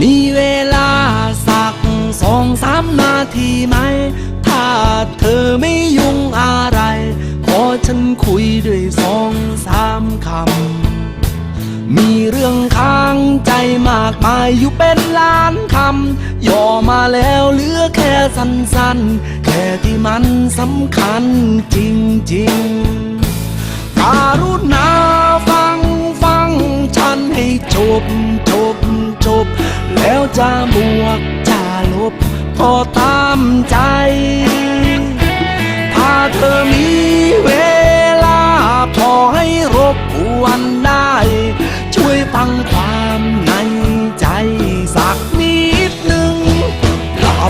มีเวลาสักสองสามนาทีไหม ถ้าเธอไม่ยุ่งอะไรากมายอยู่เป็นล้านคำย่อมาแล้วเหลือแค่สั้นๆ แค่ที่มันสำคัญจริงๆการุณาฟังฟังฉันให้จบจบจบ แล้วจะบวกจะลบ ก็ตามใจ ถ้าเธอมี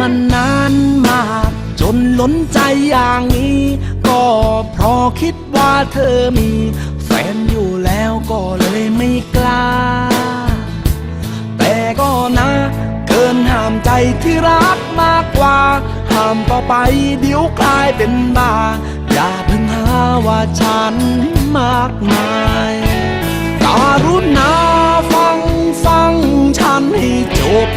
มันนานมาก จนล้นใจอย่างนี้ ก็เพราะคิดว่าเธอมี แฟนอยู่แล้วก็เลยไม่กล้า แต่ก็นะ เกินห้ามใจที่รักมากกว่า ห้ามต่อไปเดี๋ยวกลายเป็นบ้า อย่าเพิ่งหาว่าฉันมากมายการุณาฟังฟังฉันให้จบ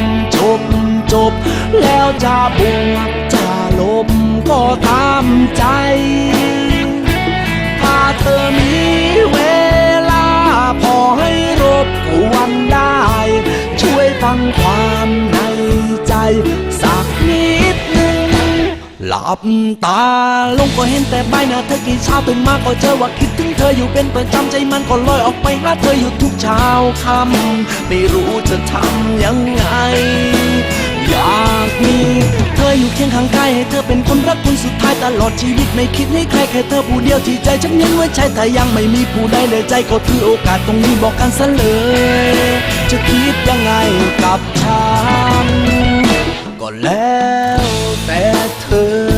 บ แล้วจะบวกจะลบก็ตามใจ ถ้าเธอมีเวลา พอให้รบกวนได้ ช่วยฟังความในใจ สักนิดหนึ่งหลับตาลงก็เห็นแต่ใบหน้าเธอกี่เช้าตื่นมาก็เจอว่าคิดถึงเธออยู่เป็นประจำใจมันก็ลอยออกไปหาเธออยู่ทุกเช้าค่ำไม่รู้จะทำยังไง มีเธออยู่เคียงข้างกายให้เธอเป็นคนรักคนสุดท้ายตลอดชีวิตไม่คิดให้ใครแค่เธอผู้เดียวที่ใจฉันยันไว้ใช่ถ้ายังไม่มีผู้ใดเลยใจก็ถือโอกาสตรงนี้บอกกันซะเลย จะคิดยังไงกับฉันก็แล้วแต่เธอ